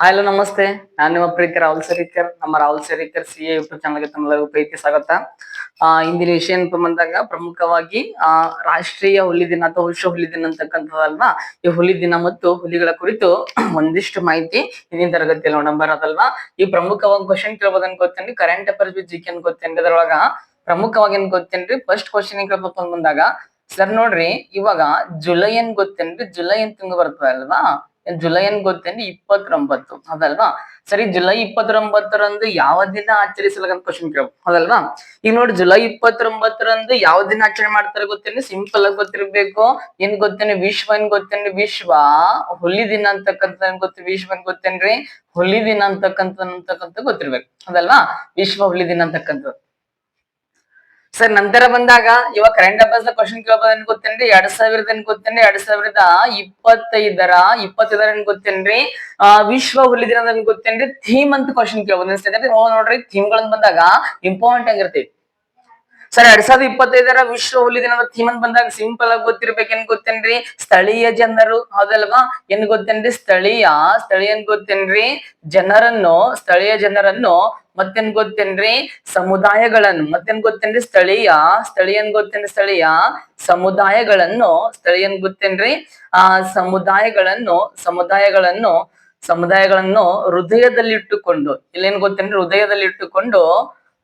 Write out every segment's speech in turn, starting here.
Hello ನಮಸ್ತೆ. ನಾನು ನಿಮ್ಮ ಪ್ರೀತಿ ರಾಹುಲ್ ಸರಿಕರ್. ನಮ್ಮ Rahul Sarikar C A YouTube ಚಾನಲ್ಗೆ ತಮ್ಮೆಲ್ಲರಿಗೂ ಪ್ರೀತಿ ಸ್ವಾಗತ. ಇಂದಿನ ವಿಷಯ ಏನಪ್ಪ ಬಂದಾಗ ಪ್ರಮುಖವಾಗಿ, ಆ, ರಾಷ್ಟ್ರೀಯ ಹುಲಿ ದಿನ ಅಥವಾ ವಿಶ್ವ ಹುಲಿ ದಿನ ಅಂತಕ್ಕಂಥದ್ದಲ್ವಾ? ಈ ಹುಲಿ ದಿನ ಮತ್ತು ಹುಲಿಗಳ ಕುರಿತು ಒಂದಿಷ್ಟು ಮಾಹಿತಿ ಹಿಂದಿನ ತರಗತಿಯಲ್ಲಿ ನೋಡ ಬರೋದಲ್ವಾ? ಈ ಪ್ರಮುಖವಾಗಿ ಕ್ವಶನ್ ಕೇಳ್ಬೋದನ್ ಗೊತ್ತೇನ್ರಿ? ಕರೆಂಟ್ ಅಫೇರ್ಸ್ ವಿತ್ ಜಿಕೆ ಗೊತ್ತೇನ್ರಿ? ಅದ್ರೊಳಗ ಪ್ರಮುಖವಾಗಿ ಏನ್ ಗೊತ್ತೇನ್ರಿ? ಫಸ್ಟ್ ಕ್ವಶನ್ ಅಂತ ಬಂದಾಗ ಸರ್ ನೋಡ್ರಿ, ಇವಾಗ ಜುಲೈ ಏನ್ ಗೊತ್ತೇನ್ರಿ? ಜುಲೈ ಏನ್ ತಿಂಗಳು ಬರ್ತದ ಅಲ್ವಾ? ಜುಲೈ ಏನ್ ಗೊತ್ತೇನ್ರಿ? ಇಪ್ಪತ್ತೊಂಬತ್ತು. ಅದಲ್ವಾ? ಸರಿ, ಜುಲೈ ಇಪ್ಪತ್ತೊಂಬತ್ತರಂದು ಯಾವ ದಿನ ಆಚರಿಸಲಾಗಂತ ಕ್ವಶನ್ ಕೇಳ ಅದಲ್ವಾ? ಈಗ ನೋಡಿ, ಜುಲೈ ಇಪ್ಪತ್ತೊಂಬತ್ತರಂದು ಯಾವ ದಿನ ಆಚರಣೆ ಮಾಡ್ತಾರೆ ಗೊತ್ತೇನ್ರಿ? ಸಿಂಪಲ್ ಆಗಿ ಗೊತ್ತಿರ್ಬೇಕು. ಏನ್ ಗೊತ್ತೇನೆ ವಿಶ್ವ ಏನ್ ಗೊತ್ತೇನ್ರಿ? ವಿಶ್ವ ಹುಲಿ ದಿನ ಅಂತಕ್ಕಂಥ ಏನ್ ಗೊತ್ತ, ವಿಶ್ವ ಏನ್ ಗೊತ್ತೇನ್ರಿ? ಹುಲಿ ದಿನ ಅಂತಕ್ಕಂಥ ಅಂತಕ್ಕಂಥ ಗೊತ್ತಿರ್ಬೇಕು. ಅದಲ್ವಾ? ವಿಶ್ವ ಹುಲಿ ದಿನ ಅಂತಕ್ಕಂಥದ್ದು. ಸರ್, ನಂತರ ಬಂದಾಗ ಇವಾಗ ಕರೆಂಟ್ ಅಫೇರ್ಸ್ ಕ್ವಶನ್ ಕೇಳಬಹುದು ಏನ್ ಗೊತ್ತೇನ್ರಿ? ಎರಡ್ ಸಾವಿರದ ಏನ್ ಗೊತ್ತೇನ್ರಿ? ಎರಡ್ ಸಾವಿರದ ಇಪ್ಪತ್ತೈದರ ಇಪ್ಪತ್ತೈದರ ಏನ್ ಗೊತ್ತೇನ್ರಿ? ವಿಶ್ವ ಹುಲಿ ದಿನ ಏನ್ ಗೊತ್ತೇನ್ರಿ? ಥೀಮ್ ಅಂತ ಕ್ವಶನ್ ಕೇಳಬಹುದು ನೋಡ್ರಿ ಥೀಮ್ ಗಳನ್ನ ಬಂದಾಗ ಇಂಪಾರ್ಟೆಂಟ್ ಆಗಿರ್ತೈತಿ. ಸರ್, ಎರಡ್ ಸಾವಿರದ ಇಪ್ಪತ್ತೈದರ ವಿಶ್ವ ಹುಲಿ ದಿನದ ಥೀಮ್ ಬಂದಾಗ ಸಿಂಪಲ್ ಆಗಿ ಗೊತ್ತಿರ್ಬೇಕು ಏನ್ ಗೊತ್ತೇನ್ರಿ? ಸ್ಥಳೀಯ ಜನರು ಹೌದಲ್ವಾ? ಏನ್ ಗೊತ್ತೇನ್ರಿ? ಸ್ಥಳೀಯ ಸ್ಥಳೀಯ ಗೊತ್ತೇನ್ರಿ? ಜನರನ್ನು, ಸ್ಥಳೀಯ ಜನರನ್ನು ಮತ್ತೇನ್ ಗೊತ್ತೇನ್ರಿ? ಸಮುದಾಯಗಳನ್ನು ಮತ್ತೇನ್ ಗೊತ್ತೇನ್ರಿ? ಸ್ಥಳೀಯ ಸ್ಥಳೀಯ ಗೊತ್ತೇನ್ರಿ? ಸ್ಥಳೀಯ ಸಮುದಾಯಗಳನ್ನು, ಸ್ಥಳೀಯ ಗೊತ್ತೇನ್ರಿ? ಆ ಸಮುದಾಯಗಳನ್ನು ಸಮುದಾಯಗಳನ್ನು ಸಮುದಾಯಗಳನ್ನು ಹೃದಯದಲ್ಲಿಟ್ಟುಕೊಂಡು, ಇಲ್ಲೇನ್ ಗೊತ್ತೇನ್ರಿ? ಹೃದಯದಲ್ಲಿಟ್ಟುಕೊಂಡು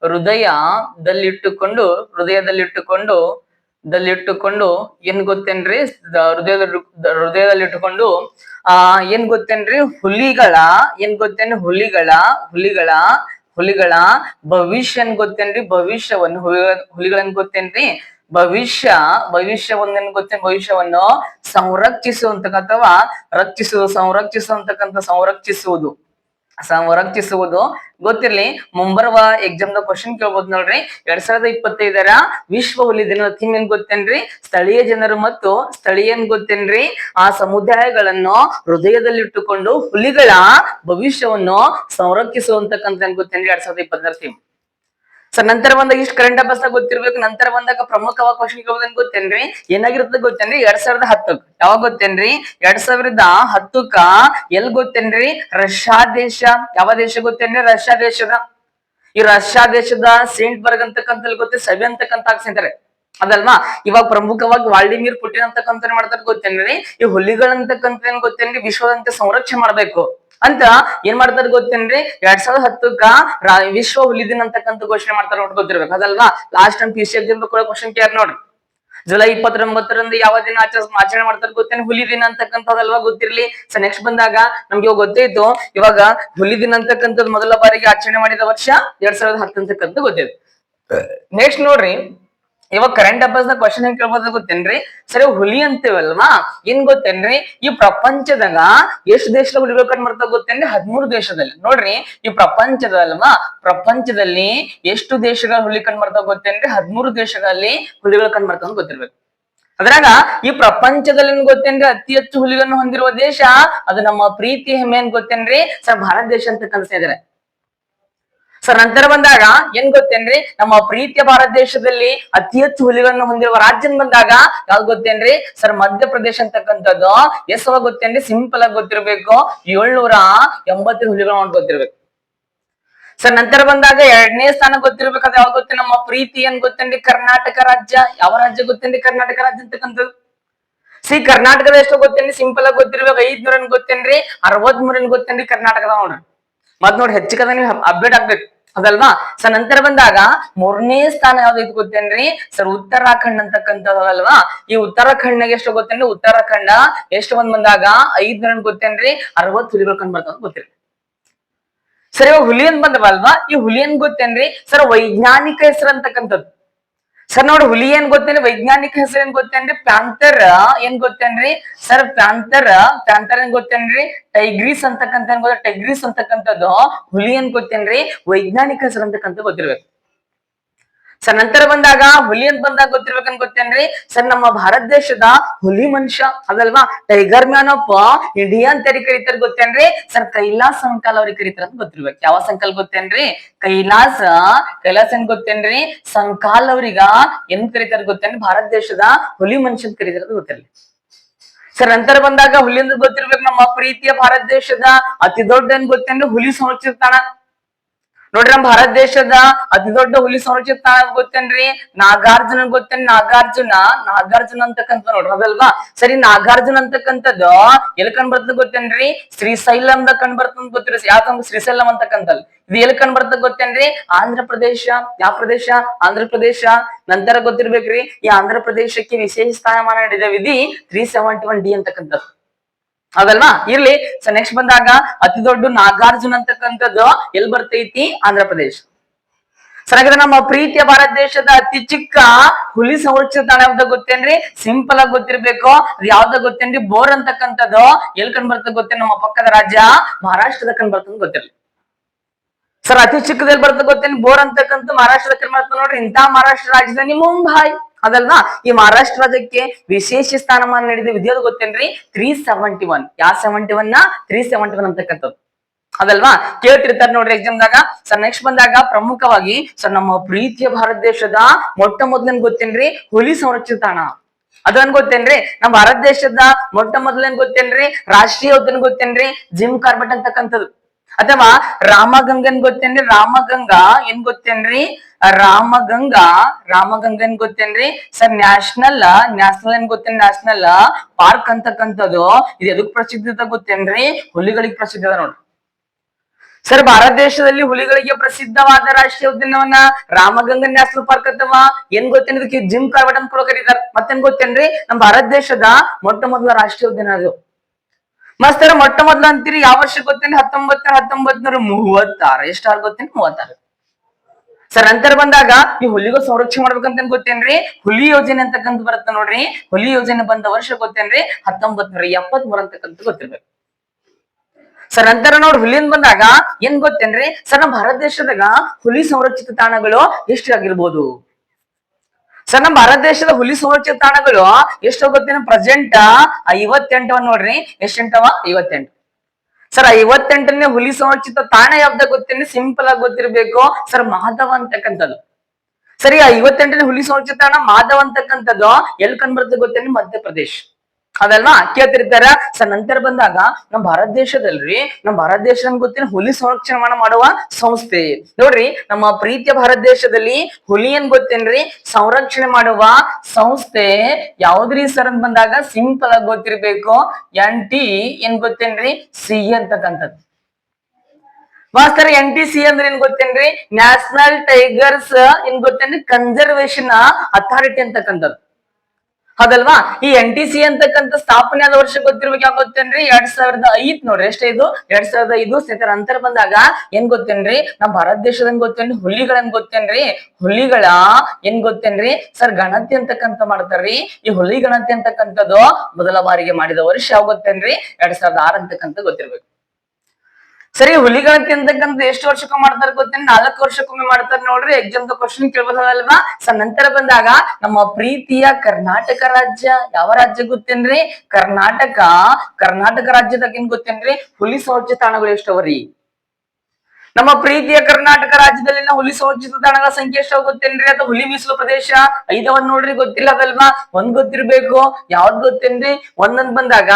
ಹೃದಯದಲ್ಲಿಟ್ಟುಕೊಂಡು ಹೃದಯದಲ್ಲಿಟ್ಟುಕೊಂಡು, ದಲ್ಲಿಟ್ಟುಕೊಂಡು, ಏನ್ ಗೊತ್ತೇನ್ರಿ? ಹೃದಯದ ಹೃದಯದಲ್ಲಿಟ್ಟುಕೊಂಡು, ಆ, ಏನ್ ಗೊತ್ತೇನ್ರಿ? ಹುಲಿಗಳ, ಏನ್ ಗೊತ್ತೇನ್ ಹುಲಿಗಳ ಹುಲಿಗಳ ಹುಲಿಗಳ ಭವಿಷ್ಯ ಏನ್ ಗೊತ್ತೇನ್ರಿ? ಭವಿಷ್ಯವನ್ನು ಹುಲಿಗಳ ಹುಲಿಗಳನ್ ಗೊತ್ತೇನ್ರಿ? ಭವಿಷ್ಯ, ಭವಿಷ್ಯವನ್ನು ಏನ್ ಗೊತ್ತೇನ್, ಭವಿಷ್ಯವನ್ನು ಸಂರಕ್ಷಿಸುವಂತಕ್ಕ ಅಥವಾ ರಕ್ಷಿಸುವುದು, ಸಂರಕ್ಷಿಸುವಂತಕ್ಕಂಥ, ಸಂರಕ್ಷಿಸುವುದು. ಸಂರಕ್ಷಿಸುವುದು ಗೊತ್ತಿರ್ಲಿ, ಮುಂಬರುವ ಎಕ್ಸಾಮ್ ದ ಕ್ವಶನ್ ಕೇಳ್ಬೋದು ನೋಡ್ರಿ. ಎರಡ್ ಸಾವಿರದ ಇಪ್ಪತ್ತೈದರ ವಿಶ್ವ ಹುಲಿ ದಿನದ ಥೀಮ್ ಏನ್ ಗೊತ್ತೇನ್ರಿ? ಸ್ಥಳೀಯ ಜನರು ಮತ್ತು ಸ್ಥಳೀಯ ಗೊತ್ತೇನ್ರಿ? ಆ ಸಮುದಾಯಗಳನ್ನು ಹೃದಯದಲ್ಲಿಟ್ಟುಕೊಂಡು ಹುಲಿಗಳ ಭವಿಷ್ಯವನ್ನು ಸಂರಕ್ಷಿಸುವಂತಕ್ಕಂಥ ಏನ್ ಗೊತ್ತೇನ್ರಿ? ಎರಡ್ ಸಾವಿರದ ಇಪ್ಪತ್ತರ ಥೀಮ್ ಸರ್ ನಂತರ ಬಂದಾಗ ಇಷ್ಟು ಕರೆಂಟ್ ಅಫೇರ್ಸ್ ಗೊತ್ತಿರ್ಬೇಕು. ನಂತರ ಬಂದಾಗ ಪ್ರಮುಖವಾಗಿ ಕ್ವಶನ್ ಕೇಳೋದ್ ಗೊತ್ತೇನ್ರಿ? ಏನಾಗಿರುತ್ತೆ ಗೊತ್ತೇನ್ರಿ? ಎರಡ್ ಸಾವಿರದ ಹತ್ತಕ್ ಯಾವಾಗ ಗೊತ್ತೇನ್ರಿ? ಎರಡ್ ಸಾವಿರದ ಹತ್ತಕ್ಕ ಎಲ್ ಗೊತ್ತೇನ್ರಿ? ರಷ್ಯಾ ದೇಶ. ಯಾವ ದೇಶ ಗೊತ್ತೇನ್ರಿ? ರಷ್ಯಾ ದೇಶದ. ಈ ರಷ್ಯಾ ದೇಶದ ಸೇಂಟ್ ಬರ್ಗ್ ಅಂತಕ್ಕಂಥ ಗೊತ್ತೇ? ಸಭೆ ಅಂತಕ್ಕಂತ ಹಾಕ್ಸಿದ್ದಾರೆ ಅದಲ್ವಾ? ಇವಾಗ ಪ್ರಮುಖವಾಗಿ ವಾಲ್ಡಿಮೀರ್ ಪುಟಿನ್ ಅಂತಕ್ಕಂಥ ಮಾಡ್ತಾರೆ ಗೊತ್ತೇನ್ರಿ? ಈ ಹುಲಿಗಳಂತಕ್ಕಂಥ ಏನ್ ಗೊತ್ತೇನ್ರಿ? ವಿಶ್ವದಂತೆ ಸಂರಕ್ಷಣೆ ಮಾಡ್ಬೇಕು. ಅಂತ ಏನ್ ಮಾಡ್ತಾರೆ ಗೊತ್ತೇನ್ರಿ? ಎರಡ್ ಸಾವಿರದ ಹತ್ತಕ್ಕ ವಿಶ್ವ ಹುಲಿ ದಿನ ಅಂತಕ್ಕಂಥ ಘೋಷಣೆ ಮಾಡ್ತಾರೆ ನೋಡಿ ಗೊತ್ತಿರ್ಬೇಕು. ಅದಲ್ವಾ? Last time P C exam ಕೂಡ ಕ್ವಶನ್ ಕೇರ್ ನೋಡ್ರಿ. ಜುಲೈ ಇಪ್ಪತ್ತೊಂಬತ್ತರಂದು ಯಾವ ದಿನ ಆಚರ ಆಚರಣೆ ಮಾಡ್ತಾರೆ ಗೊತ್ತೇನೆ? ಹುಲಿ ದಿನ ಅಂತಕ್ಕಂಥದ್ದಲ್ವಾ ಗೊತ್ತಿರ್ಲಿ? ಸೊ ನೆಕ್ಸ್ಟ್ ಬಂದಾಗ ನಮ್ಗೆ ಇವಾಗ ಗೊತ್ತೈತು ಇವಾಗ ಹುಲಿ ದಿನ ಅಂತಕ್ಕಂಥದ್ದು ಮೊದಲ ಬಾರಿಗೆ ಆಚರಣೆ ಮಾಡಿದ ವರ್ಷ ಎರಡ್ ಸಾವಿರದ ಹತ್ತು ಅಂತಕ್ಕಂಥ ಗೊತ್ತಿದೆ ನೆಕ್ಸ್ಟ್ ನೋಡ್ರಿ. ಇವಾಗ ಕರೆಂಟ್ ಅಫೇರ್ಸ್ನ ಕ್ವಶನ್ ಹೆಂಗ್ ಕೇಳ್ಬೋದು ಗೊತ್ತೇನ್ರಿ? ಸರಿ ಹುಲಿ ಅಂತೀವಲ್ವಾ? ಏನ್ ಗೊತ್ತೇನ್ರಿ? ಈ ಪ್ರಪಂಚದಾಗ ಎಷ್ಟು ದೇಶದ ಹುಲಿಗಳು ಕಂಡು ಗೊತ್ತೇನ್ರಿ? ಹದಿಮೂರು ದೇಶದಲ್ಲಿ. ನೋಡ್ರಿ, ಈ ಪ್ರಪಂಚದಲ್ವಾ? ಪ್ರಪಂಚದಲ್ಲಿ ಎಷ್ಟು ದೇಶಗಳ ಹುಲಿ ಕಂಡು ಬರ್ತಾವ ಗೊತ್ತೇನ್ರಿ? ಹದಿಮೂರು ದೇಶಗಳಲ್ಲಿ ಹುಲಿಗಳು ಕಂಡು ಅಂತ ಗೊತ್ತಿರ್ಬೇಕು. ಅದ್ರಾಗ ಈ ಪ್ರಪಂಚದಲ್ಲಿ ಏನ್ ಗೊತ್ತೇನ್ರಿ? ಅತಿ ಹೆಚ್ಚು ಹುಲಿಗಳನ್ನು ಹೊಂದಿರುವ ದೇಶ ಅದು ನಮ್ಮ ಪ್ರೀತಿ ಹೆಮ್ಮೆ ಏನ್ ಗೊತ್ತೇನ್ರಿ? ಸರ್, ಭಾರತ ದೇಶ ಅಂತ ಕನ್ಸ್ತಾ ಇದಾರೆ. ಸರ್ ನಂತರ ಬಂದಾಗ ಏನ್ ಗೊತ್ತೇನ್ರಿ ನಮ್ಮ ಪ್ರೀತಿಯ ಭಾರತ ದೇಶದಲ್ಲಿ ಅತಿ ಹೆಚ್ಚು ಹುಲಿಗಳನ್ನು ಹೊಂದಿರುವ ರಾಜ್ಯ ಬಂದಾಗ ಯಾವ್ದು ಗೊತ್ತೇನ್ರಿ ಸರ್, ಮಧ್ಯಪ್ರದೇಶ ಅಂತಕ್ಕಂಥದ್ದು. ಎಸವ ಗೊತ್ತೇನ್ರಿ ಸಿಂಪಲ್ ಆಗಿ ಗೊತ್ತಿರ್ಬೇಕು. ಏಳ್ನೂರ ಎಂಬತ್ತು ಹುಲಿಗಳು ಗೊತ್ತಿರ್ಬೇಕು. ಸರ್ ನಂತರ ಬಂದಾಗ ಎರಡನೇ ಸ್ಥಾನ ಗೊತ್ತಿರ್ಬೇಕಾದ್ರೆ ಯಾವ್ದು ಗೊತ್ತೇ? ನಮ್ಮ ಪ್ರೀತಿ ಏನ್ ಗೊತ್ತೇನ್ರಿ ಕರ್ನಾಟಕ ರಾಜ್ಯ. ಯಾವ ರಾಜ್ಯ ಗೊತ್ತೇನ್ರಿ ಕರ್ನಾಟಕ ರಾಜ್ಯ ಅಂತಕ್ಕಂಥದ್ದು. ಸಿ ಕರ್ನಾಟಕದ ಎಷ್ಟು ಗೊತ್ತೇನ್ರಿ ಸಿಂಪಲ್ ಆಗಿ ಗೊತ್ತಿರ್ಬೇಕು. ಐದ್ನೂರ ಗೊತ್ತೇನ್ರಿ ಅರವತ್ ಮೂರನ್ ಗೊತ್ತೇನ್ರಿ ಕರ್ನಾಟಕದ ನೋಡ್ರಿ ಮತ್ ನೋಡಿ ಹೆಚ್ಚಿಗೆ ನೀವು ಅಪ್ಡೇಟ್ ಆಗ್ಬೇಕು. ಅದಲ್ವಾ ಸೊ ನಂತರ ಬಂದಾಗ ಮೂರನೇ ಸ್ಥಾನ ಯಾವ್ದು ಗೊತ್ತೇನ್ರಿ? ಸರ್ ಉತ್ತರಾಖಂಡ್ ಅಂತಕ್ಕಂಥದ್ದಲ್ವಾ? ಈ ಉತ್ತರಾಖಂಡ್ನಾಗ ಎಷ್ಟು ಗೊತ್ತೇನ್ರಿ? ಉತ್ತರಾಖಂಡ ಎಷ್ಟು ಬಂದ್ ಬಂದಾಗ? ಐದ್ ನನ್ ಗೊತ್ತೇನ್ರಿ? ಅರವತ್ ಹುಲಿಗಳು ಕಂಡು ಬರ್ತಾವ ಗೊತ್ತಿರಿ ಸರ್ ಇವಾಗ ಹುಲಿ ಬಂದವಲ್ವಾ? ಈ ಹುಲಿಯನ್ ಗೊತ್ತೇನ್ರಿ? ಸರ್ ವೈಜ್ಞಾನಿಕ ಹೆಸರು ಅಂತಕ್ಕಂಥದ್ದು. ಸರ್ ನೋಡಿ ಹುಲಿ ಏನ್ ಗೊತ್ತೇನ್ರಿ? ವೈಜ್ಞಾನಿಕ ಹೆಸರು ಏನ್ ಗೊತ್ತೇನ್ರಿ? ಪ್ಯಾಂಥರ್, ಏನ್ ಗೊತ್ತೇನ್ರಿ? ಸರ್ ಪ್ಯಾಂಥರ್ ಪ್ಯಾಂಥರ್ ಏನ್ ಗೊತ್ತೇನ್ರಿ? ಟೈಗ್ರೀಸ್ ಅಂತಕ್ಕಂಥ ಏನ್ ಗೊತ್ತ ಟೈಗ್ರೀಸ್ ಅಂತಕ್ಕಂಥದ್ದು ಹುಲಿ ಏನ್ ಗೊತ್ತೇನ್ರಿ? ವೈಜ್ಞಾನಿಕ ಹೆಸರು ಅಂತಕ್ಕಂಥ ಗೊತ್ತಿರ್ಬೇಕು. ಸರ್ ನಂತರ ಬಂದಾಗ ಹುಲಿ ಅಂತ ಬಂದಾಗ ಗೊತ್ತಿರ್ಬೇಕಂತ ಗೊತ್ತೇನ್ರಿ? ಸರ್ ನಮ್ಮ ಭಾರತ ದೇಶದ ಹುಲಿ ಮನುಷ್ಯ ಅದಲ್ವಾ? ಟೈಗರ್ ಮ್ಯಾನ್ ಆಫ್ ಇಂಡಿಯಾ ಅಂತ ಯಾರಿಗೆ ಕರೀತಾರ ಗೊತ್ತೇನ್ರಿ? ಸರ್ ಕೈಲಾಸ್ ಸಂಕಾಲ್ ಅವ್ರಿಗೆ ಕರೀತಾರ ಅಂತ ಗೊತ್ತಿರ್ಬೇಕು. ಯಾವ ಸಂಕಾಲ್ ಗೊತ್ತೇನ್ರಿ? ಕೈಲಾಸ ಕೈಲಾಸ ಏನ್ ಗೊತ್ತೇನ್ರಿ? ಸಂಕಾಲ್ ಅವ್ರಿಗ ಏನ್ ಕರೀತಾರ ಗೊತ್ತೇನ್ರಿ? ಭಾರತ ದೇಶದ ಹುಲಿ ಮನುಷ್ಯ ಅಂತ ಕರೀತಾರ ಸರ್ ನಂತರ ಬಂದಾಗ ಹುಲಿಯಿಂದ ಗೊತ್ತಿರ್ಬೇಕು ನಮ್ಮ ಪ್ರೀತಿಯ ಭಾರತ ದೇಶದ ಅತಿ ದೊಡ್ಡ ಏನ್ ಗೊತ್ತೇನ್ರಿ? ಹುಲಿ ಸಂರಕ್ಷಿತ ತಾಣ ನೋಡ್ರಿ ನಮ್ ಭಾರತ ದೇಶದ ಅತಿ ದೊಡ್ಡ ಹುಲಿ ಸಂರಕ್ಷಿತ ತಾಣ ಗೊತ್ತೇನ್ರಿ? ನಾಗಾರ್ಜುನ ಗೊತ್ತೇನ್ ನಾಗಾರ್ಜುನ ನಾಗಾರ್ಜುನ ಅಂತಕ್ಕಂಥ ನೋಡ್ರಿ ಅದಲ್ವಾ ಸರಿ, ನಾಗಾರ್ಜುನ ಅಂತಕ್ಕಂಥದ್ದು ಎಲ್ ಕಂಡ್ ಬರ್ತದ ಗೊತ್ತೇನ್ರಿ? ಶ್ರೀಶೈಲಂದ ಕಂಡ್ ಬರ್ತದ ಗೊತ್ತಿರ ಯಾಕಂದ್ರೆ ಶ್ರೀಶೈಲಂ ಅಂತಕ್ಕಂಥದ್ದು. ಇದು ಎಲ್ಲಿ ಕಂಡ್ ಬರ್ತದ ಗೊತ್ತೇನ್ರಿ? ಆಂಧ್ರ ಪ್ರದೇಶ. ಯಾವ ಪ್ರದೇಶ? ಆಂಧ್ರ ಪ್ರದೇಶ. ನಂತರ ಗೊತ್ತಿರ್ಬೇಕ್ರಿ, ಈ ಆಂಧ್ರ ಪ್ರದೇಶಕ್ಕೆ ವಿಶೇಷ ಸ್ಥಾನಮಾನ ನೀಡಿದ ವಿಧಿ ತ್ರೀ ಸೆವೆಂಟಿ ಒನ್ ಡಿ ಅಂತಕ್ಕಂಥದ್ದು. ಅದಲ್ವಾ? ಇರ್ಲಿ. ಸೊ ನೆಕ್ಸ್ಟ್ ಬಂದಾಗ ಅತಿ ದೊಡ್ಡ ನಾಗಾರ್ಜುನ ಅಂತಕ್ಕಂಥದ್ದು ಎಲ್ಲಿ ಬರ್ತೈತಿ? ಆಂಧ್ರ ಪ್ರದೇಶ. ಸರ್, ಹಾಗಾದ್ರೆ ನಮ್ಮ ಪ್ರೀತಿಯ ಭಾರತ ದೇಶದ ಅತಿ ಚಿಕ್ಕ ಹುಲಿ ಸಂರಕ್ಷಿತ ತಾಣ ಯಾವ್ದು ಗೊತ್ತೇನ್ರಿ? ಸಿಂಪಲ್ ಆಗಿ ಗೊತ್ತಿರ್ಬೇಕು. ಅದು ಯಾವ್ದು ಗೊತ್ತೇನ್ರಿ? ಬೋರ್ ಅಂತಕ್ಕಂಥದ್ದು. ಎಲ್ ಕಂಡು ಬರ್ತದೆ ಗೊತ್ತೇನ್ ನಮ್ಮ ಪಕ್ಕದ ರಾಜ್ಯ ಮಹಾರಾಷ್ಟ್ರದ ಕಂಡು ಬರ್ತದೆ ಗೊತ್ತಿರ್ಲಿ. ಸರ್, ಅತಿ ಚಿಕ್ಕದಲ್ಲಿ ಬರ್ತದೆ ಗೊತ್ತೇನ್ ಬೋರ್ ಅಂತಕ್ಕಂಥ ಮಹಾರಾಷ್ಟ್ರದ ಕಂಡು ಬರ್ತದೆ ನೋಡ್ರಿ. ಇಂಥ ಮಹಾರಾಷ್ಟ್ರ ರಾಜ್ಯದಲ್ಲಿ ಮುಂಬೈ ಅದಲ್ವಾ ಈ ಮಹಾರಾಷ್ಟ್ರ ರಾಜ್ಯಕ್ಕೆ ವಿಶೇಷ ಸ್ಥಾನಮಾನ ನೀಡಿದ ವಿದ್ಯೋದು ಗೊತ್ತೇನ್ರಿ? ತ್ರೀ ಸೆವೆಂಟಿ ಒನ್ ಯಾವ ಸೆವೆಂಟಿ ಒನ್ನ? ತ್ರೀ ಸೆವೆಂಟಿ ಒನ್ ಅಂತಕ್ಕಂಥದ್ದು. ಅದಲ್ವಾ? ಕೇಳ್ತಿರ್ತಾರೆ ನೋಡ್ರಿ ಎಕ್ಸಾಮ್ದಾಗ ಸರ್ ನೆಕ್ಸ್ಟ್ ಬಂದಾಗ ಪ್ರಮುಖವಾಗಿ ಸರ್ ನಮ್ಮ ಪ್ರೀತಿಯ ಭಾರತ ದೇಶದ ಮೊಟ್ಟ ಮೊದಲನ್ ಗೊತ್ತೇನ್ರಿ? ಹುಲಿ ಸಂರಕ್ಷಿತ ತಾಣ ಅದನ್ ಗೊತ್ತೇನ್ರಿ? ನಮ್ಮ ಭಾರತ ದೇಶದ ಮೊಟ್ಟ ಮೊದಲನ್ ಗೊತ್ತೇನ್ರಿ? ರಾಷ್ಟ್ರೀಯ ಉದ್ಯಾನ ಗೊತ್ತೇನ್ರಿ? ಜಿಮ್ ಕಾರ್ಬೆಟ್ ಅಂತಕ್ಕಂಥದ್ದು. ಅಥವಾ ರಾಮಗಂಗನ್ ಗೊತ್ತೇನ್ರಿ? ರಾಮಗಂಗಾ ಏನ್ ಗೊತ್ತೇನ್ರಿ? ರಾಮಗಂಗಾ, ರಾಮಗಂಗನ್ ಗೊತ್ತೇನ್ರಿ? ಸರ್, ನ್ಯಾಷನಲ್ ನ್ಯಾಷನಲ್ ಏನ್ ಗೊತ್ತೇನ್ ನ್ಯಾಷನಲ್ ಪಾರ್ಕ್ ಅಂತಕ್ಕಂಥದ್ದು. ಇದು ಎದಕ್ ಪ್ರಸಿದ್ಧ ಗೊತ್ತೇನ್ರಿ? ಹುಲಿಗಳಿಗೆ ಪ್ರಸಿದ್ಧ ನೋಡ್ರಿ. ಸರ್, ಭಾರತ ದೇಶದಲ್ಲಿ ಹುಲಿಗಳಿಗೆ ಪ್ರಸಿದ್ಧವಾದ ರಾಷ್ಟ್ರೀಯ ಉದ್ಯಾನವನ ರಾಮಗಂಗಾ ನ್ಯಾಷನಲ್ ಪಾರ್ಕ್ ಅಥವಾ ಏನ್ ಗೊತ್ತೇನ್ ಇದಕ್ಕೆ ಜಿಮ್ ಕಾರ್ಬೆಟ್ ಅಂತ ಕೂಡ ಕರೀತಾರೆ. ಮತ್ತೇನ್ ಗೊತ್ತೇನ್ರಿ? ನಮ್ ಭಾರತ ದೇಶದ ಮೊಟ್ಟ ಮೊದಲ ರಾಷ್ಟ್ರೀಯ ಉದ್ಯಾನ ಅದು. ಮಸ್ತರ, ಮೊಟ್ಟ ಮೊದಲ ಅಂತೀರಿ ಯಾವ ವರ್ಷ ಗೊತ್ತೇನೆ? ಹತ್ತೊಂಬತ್ತ ಹತ್ತೊಂಬತ್ ನೂರ ಮೂವತ್ತಾರ ಎಷ್ಟಾರು ಗೊತ್ತೇನೆ? ಮೂವತ್ತಾರ. ಸರ್, ನಂತರ ಬಂದಾಗ ಈ ಹುಲಿಗೂ ಸಂರಕ್ಷಣೆ ಮಾಡ್ಬೇಕಂತ ಗೊತ್ತೇನ್ರಿ? ಹುಲಿ ಯೋಜನೆ ಅಂತಕ್ಕಂಥ ಬರುತ್ತೆ ನೋಡ್ರಿ. ಹುಲಿ ಯೋಜನೆ ಬಂದ ವರ್ಷ ಗೊತ್ತೇನ್ರಿ? ಹತ್ತೊಂಬತ್ ನೂರ ಎಪ್ಪತ್ ಮೂರ ಅಂತಕ್ಕಂಥ ಗೊತ್ತಿರ್ಬೇಕು. ಸರ್, ನಂತರ ನೋಡ್ರಿ, ಹುಲಿಯಿಂದ ಬಂದಾಗ ಏನ್ ಗೊತ್ತೇನ್ರಿ? ಸರ್, ನಮ್ಮ ಭಾರತ ದೇಶದಾಗ ಹುಲಿ ಸಂರಕ್ಷಿತ ತಾಣಗಳು ಎಷ್ಟು ಆಗಿರ್ಬೋದು? ಸರ್, ನಮ್ಮ ಭಾರತ ದೇಶದ ಹುಲಿ ಸಂರಕ್ಷಿತ ತಾಣಗಳು ಎಷ್ಟು ಗೊತ್ತೇನು ಪ್ರೆಸೆಂಟ್ ಐವತ್ತೆಂಟವ ನೋಡ್ರಿ. ಎಷ್ಟೆಂಟವ? ಐವತ್ತೆಂಟು. ಸರ್, ಐವತ್ತೆಂಟನೇ ಹುಲಿ ಸಂರಕ್ಷಿತ ತಾಣ ಯಾವ್ದ ಗೊತ್ತೇನೆ ಸಿಂಪಲ್ ಆಗಿ ಗೊತ್ತಿರ್ಬೇಕು. ಸರ್, ಮಾಧವ ಅಂತಕ್ಕಂಥದ್ದು. ಸರಿ ಐವತ್ತೆಂಟನೇ ಹುಲಿ ಸಂರಕ್ಷಿತ ತಾಣ ಮಾಧವ ಅಂತಕ್ಕಂಥದ್ದು ಎಲ್ಲಿ ಕಂಡ್ಬರ್ತದೆ ಗೊತ್ತೇನೆ ಮಧ್ಯಪ್ರದೇಶ್. ಅದಲ್ವಾ? ಕೇಳ್ತಿರ್ತಾರ ಸರ್ ನಂತರ ಬಂದಾಗ ನಮ್ಮ ಭಾರತ ದೇಶದಲ್ರಿ ನಮ್ಮ ಭಾರತ ದೇಶ ಗೊತ್ತಿನ? ಹುಲಿ ಸಂರಕ್ಷಣೆ ಮಾಡುವ ಸಂಸ್ಥೆ. ನೋಡ್ರಿ, ನಮ್ಮ ಪ್ರೀತಿಯ ಭಾರತ ದೇಶದಲ್ಲಿ ಹುಲಿ ಏನ್ ಗೊತ್ತೇನ್ರಿ? ಸಂರಕ್ಷಣೆ ಮಾಡುವ ಸಂಸ್ಥೆ. ಯಾವ್ದ್ರಿ ಸರ್ ಅಂತ ಬಂದಾಗ? ಸಿಂಪಲ್ ಆಗಿ ಗೊತ್ತಿರ್ಬೇಕು. ಎನ್ ಟಿ ಏನ್ ಗೊತ್ತೇನ್ರಿ? ಸಿ ಅಂತಕ್ಕಂಥದ್ದು. ಮಾಸ್ತರ ಎನ್ ಟಿ ಸಿ ಅಂದ್ರೆ ಏನ್ ಗೊತ್ತೇನ್ರಿ? ನ್ಯಾಷನಲ್ ಟೈಗರ್ಸ್ ಏನ್ ಗೊತ್ತೇನ್ರಿ? ಕನ್ಸರ್ವೇಶನ್ ಅಥಾರಿಟಿ ಅಂತಕ್ಕಂಥದ್ದು. ಹೌದಲ್ವಾ? ಈ ಎನ್ ಟಿ ಸಿ ಸ್ಥಾಪನೆ ಆದ ವರ್ಷ ಗೊತ್ತಿರ್ಬೇಕು ಯಾಕೆ ಗೊತ್ತೇನ್ರಿ? ಎರಡ್ ಸಾವಿರದ ಐದ್ ನೋಡ್ರಿ ಎಷ್ಟೈದು ಎರಡ್ ಸಾವಿರದ ಐದು ಸ್ನೇಹಿತರ, ಅಂತರ ಬಂದಾಗ ಏನ್ ಗೊತ್ತೇನ್ರಿ? ನಮ್ ಭಾರತ ದೇಶದಂಗ್ ಗೊತ್ತೇನ್ರಿ? ಹುಲಿಗಳನ್ ಗೊತ್ತೇನ್ರಿ? ಹುಲಿಗಳ ಏನ್ ಗೊತ್ತೇನ್ರಿ? ಸರ್ ಗಣತಿ ಅಂತಕ್ಕಂಥ ಮಾಡ್ತಾರ್ರಿ. ಈ ಹುಲಿ ಗಣತಿ ಅಂತಕ್ಕಂಥದ್ದು ಮೊದಲ ಬಾರಿಗೆ ಮಾಡಿದ ವರ್ಷ ಯಾವ ಗೊತ್ತೇನ್ರಿ? ಎರಡ್ ಸಾವಿರದ ಆರ್ ಅಂತಕ್ಕಂಥ ಗೊತ್ತಿರ್ಬೇಕು. ಸರಿ ಹುಲಿಗಳ ಗಣತಿ ಅಂತಕ್ಕಂಥ ಎಷ್ಟು ವರ್ಷಕ್ಕೊಮ್ಮೆ ಮಾಡ್ತಾರೆ ಗೊತ್ತೇನೆ? ನಾಲ್ಕು ವರ್ಷಕ್ಕೊಮ್ಮೆ ಮಾಡ್ತಾರೆ ನೋಡ್ರಿ. ಎಕ್ಸಾಮ್ ಕ್ವಶನ್ ಕೇಳ್ಬೋದಲ್ವಾ ಸೊ ನಂತರ ಬಂದಾಗ ನಮ್ಮ ಪ್ರೀತಿಯ ಕರ್ನಾಟಕ ರಾಜ್ಯ, ಯಾವ ರಾಜ್ಯ ಗೊತ್ತೇನ್ರಿ? ಕರ್ನಾಟಕ. ಕರ್ನಾಟಕ ರಾಜ್ಯದಾಗ ಏನ್ ಗೊತ್ತೇನ್ರಿ? ಹುಲಿ ಸೌಜ್ಯ ತಾಣಗಳು ಎಷ್ಟವರಿ ನಮ್ಮ ಪ್ರೀತಿಯ ಕರ್ನಾಟಕ ರಾಜ್ಯದಲ್ಲಿನ ಹುಲಿ ಸಂರಕ್ಷಿತ ತಾಣಗಳ ಸಂಖ್ಯೆ ಎಷ್ಟು ಗೊತ್ತೇನ್ರಿ? ಅಥವಾ ಹುಲಿ ಮೀಸಲು ಪ್ರದೇಶ ಐದವನ್ ನೋಡ್ರಿ ಗೊತ್ತಿಲ್ಲ ಅದಲ್ವಾ ಒಂದ್ ಗೊತ್ತಿರ್ಬೇಕು. ಯಾವ್ದ್ ಗೊತ್ತೇನ್ರಿ? ಒಂದೊಂದ್ ಬಂದಾಗ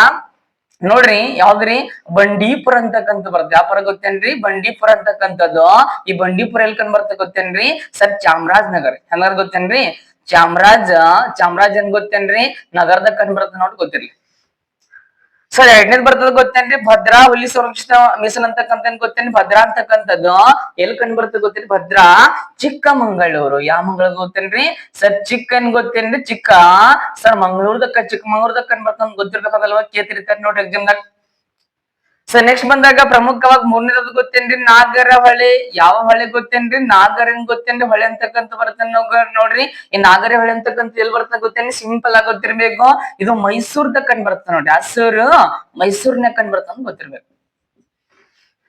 ನೋಡ್ರಿ ಯಾವ್ದ್ರಿ? ಬಂಡೀಪುರ ಅಂತಕ್ಕಂಥ ಬರುತ್ತೆ. ವ್ಯಾಪಾರ ಗೊತ್ತೇನ್ರಿ? ಬಂಡೀಪುರ ಅಂತಕ್ಕಂಥದ್ದು. ಈ ಬಂಡೀಪುರ ಎಲ್ ಕಂಡ್ ಬರ್ತ ಗೊತ್ತೇನ್ರಿ? Sir, Chamarajnagar. ಹೆಂಗಾರ ಗೊತ್ತೇನ್ರಿ? ಚಾಮರಾಜ, ಚಾಮರಾಜ್ ಏನ್ ಗೊತ್ತೇನ್ರಿ? ನಗರದಾಗ ಕಂಡ್ ಬರುತ್ತೆ ನೋಡಿ ಗೊತ್ತಿರ್ಲಿ. ಸರ್, ಎರಡನೇದ್ ಬರ್ತದ ಗೊತ್ತೇನ್ರಿ? ಭದ್ರಾ, ಹುಲಿ ಸುರಕ್ಷಿತ ಮೀಸಲ್ ಅಂತಕ್ಕಂಥ ಏನ್ ಗೊತ್ತೇನ್ರಿ? ಭದ್ರಾ ಅಂತಕ್ಕಂಥದ್ದು. ಎಲ್ ಕಂಡ್ ಬರ್ತದೆ ಗೊತ್ತೇನ್ರಿ? ಭದ್ರಾ, ಚಿಕ್ಕಮಂಗಳೂರು. ಯಾವ ಮಂಗಳೂರು ಗೊತ್ತೇನ್ರಿ? ಸರ್, ಚಿಕ್ಕನ್ ಗೊತ್ತೇನ್ರಿ? ಚಿಕ್ಕ. ಸರ್, ಮಂಗಳೂರ್ದಕ್ಕ, ಚಿಕ್ಕಮಂಗಳೂರ್ದಕ್ಕ ಬರ್ತದ ಗೊತ್ತಿರ್ಬೇಕಲ್ವಾ ಕೇತಿರ್ತಾರೆ ನೋಡ್ರಿ ಎಕ್ಸಾಮ್ದಾಗ ಸರ್ ನೆಕ್ಸ್ಟ್ ಬಂದಾಗ ಪ್ರಮುಖವಾಗಿ ಮೂರನೇದು ಗೊತ್ತೇನ್ರಿ? ನಾಗರ ಹೊಳೆ. ಯಾವ ಹೊಳೆ ಗೊತ್ತೇನ್ರಿ? ನಾಗರನ್ ಗೊತ್ತೇನ್ರಿ? ಹೊಳೆ ಅಂತಕ್ಕಂಥ ಬರುತ್ತೆ ನೋಡ್ರಿ. ಈ ನಾಗರ ಹೊಳೆ ಅಂತಕ್ಕಂಥ ಎಲ್ಲಿ ಬರ್ತದೆ ಗೊತ್ತೇನ್ರಿ? ಸಿಂಪಲ್ ಆಗಿ ಗೊತ್ತಿರ್ಬೇಕು. ಇದು ಮೈಸೂರ್ದ ಕಂಡ್ ಬರ್ತದೆ ನೋಡ್ರಿ. ಹಸೂರು ಮೈಸೂರ್ನ ಕಂಡ್ ಬರ್ತದೆ ಗೊತ್ತಿರ್ಬೇಕು.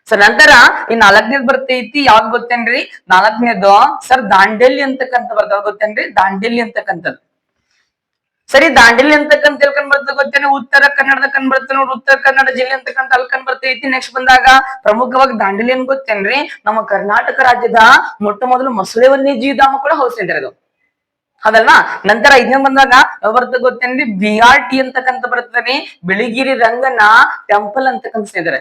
ಸರ್ ನಂತರ ಈ ನಾಲ್ಕನೇದ್ ಬರ್ತೈತಿ ಯಾವ್ದು ಗೊತ್ತೇನ್ರಿ? ನಾಲ್ಕನೇದು ಸರ್ ದಾಂಡೇಲಿ ಅಂತಕ್ಕಂಥ ಬರ್ತದ ಗೊತ್ತೇನ್ರಿ? ದಾಂಡೇಲಿ ಅಂತಕ್ಕಂಥದ್ದು. ಸರಿ ದಾಂಡೇಲಿ ಅಂತಕ್ಕಂತ ತಿಳ್ಕೊಂಡ್ ಬರ್ತದೆ ಗೊತ್ತೇನೆ? ಉತ್ತರ ಕನ್ನಡದ ಕಂಡ್ ಬರ್ತದೆ ನೋಡಿ. ಉತ್ತರ ಕನ್ನಡ ಜಿಲ್ಲೆ ಅಂತಕ್ಕಂತ ಅಲ್ಲಿ ಕಂಡ್ ಬರ್ತೈತಿ ನೆಕ್ಸ್ಟ್ ಬಂದಾಗ ಪ್ರಮುಖವಾಗಿ ದಾಂಡೇಲಿ ಏನ್ ಗೊತ್ತೇನ್ರಿ? ನಮ್ಮ ಕರ್ನಾಟಕ ರಾಜ್ಯದ ಮೊಟ್ಟ ಮೊದಲು ಮೊಸಳೆ ವನ್ಯಜೀವಿ ಧಾಮ ಕೂಡ ಹೌಸಿದ್ದಾರೆ ಅದು. ಅದಲ್ವಾ ನಂತರ ಇದನ್ನ ಬಂದಾಗ ಬರ್ತದೆ ಗೊತ್ತೇನ್ರಿ? ಬಿ ಆರ್ ಟಿ ಅಂತಕ್ಕಂತ ಬರ್ತದೆ ಬಿಳಿಗಿರಿ ರಂಗನ ಟೆಂಪಲ್ ಅಂತಕ್ಕಂತ ಸ್ನೇಹಿತರೆ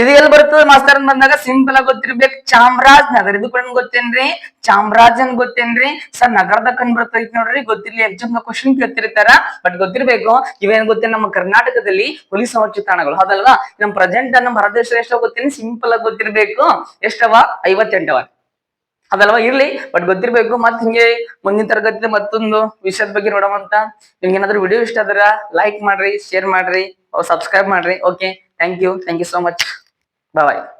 ಇದು ಎಲ್ಲಿ ಬರ್ತದ ಮಾಸ್ತರ್ ಬಂದಾಗ? ಸಿಂಪಲ್ ಆಗಿ ಗೊತ್ತಿರ್ಬೇಕು. ಚಾಮರಾಜ್ ನಗರ ಇದು ಕೂಡ ಗೊತ್ತೇನ್ರಿ? ಚಾಮರಾಜ್ ಗೊತ್ತೇನ್ರಿ? ಸರ್, ನಗರದ ಕಂಡ್ ಬರ್ತೈತಿ ನೋಡ್ರಿ. ಗೊತ್ತಿರ್ಲಿ ಎಕ್ಸಾಮ್ ಕ್ವಶನ್ ಕೇಳ್ತಿರ್ತಾರ. ಬಟ್ ಗೊತ್ತಿರ್ಬೇಕು, ಇವೇನ್ ಗೊತ್ತೇನ್ ನಮ್ಮ ಕರ್ನಾಟಕದಲ್ಲಿ ಹುಲಿ ಸಂರಕ್ಷಿತ ತಾಣಗಳು ಹೌದಲ್ವಾ? ನಮ್ ಪ್ರೆಸೆಂಟ್ ನಮ್ಮ ಭಾರತ ಎಷ್ಟೋ ಗೊತ್ತೇನೆ? ಸಿಂಪಲ್ ಆಗಿ ಗೊತ್ತಿರ್ಬೇಕು. ಎಷ್ಟವ? ಐವತ್ತೆಂಟವ. ಅದಲ್ವಾ ಇರ್ಲಿ ಬಟ್ ಗೊತ್ತಿರ್ಬೇಕು. ಮತ್ ಹಿಂಗೆ ಮುಂದಿನ ತರಗತಿ ಮತ್ತೊಂದು ವಿಷಯದ ಬಗ್ಗೆ ನೋಡೋವಂತ ನಿಮ್ಗೆ ಏನಾದ್ರು ವಿಡಿಯೋ ಇಷ್ಟ ಆದ್ರ ಲೈಕ್ ಮಾಡ್ರಿ ಶೇರ್ ಮಾಡ್ರಿ ಸಬ್ಸ್ಕ್ರೈಬ್ ಮಾಡ್ರಿ. Okay thank you thank you so much Vai lá.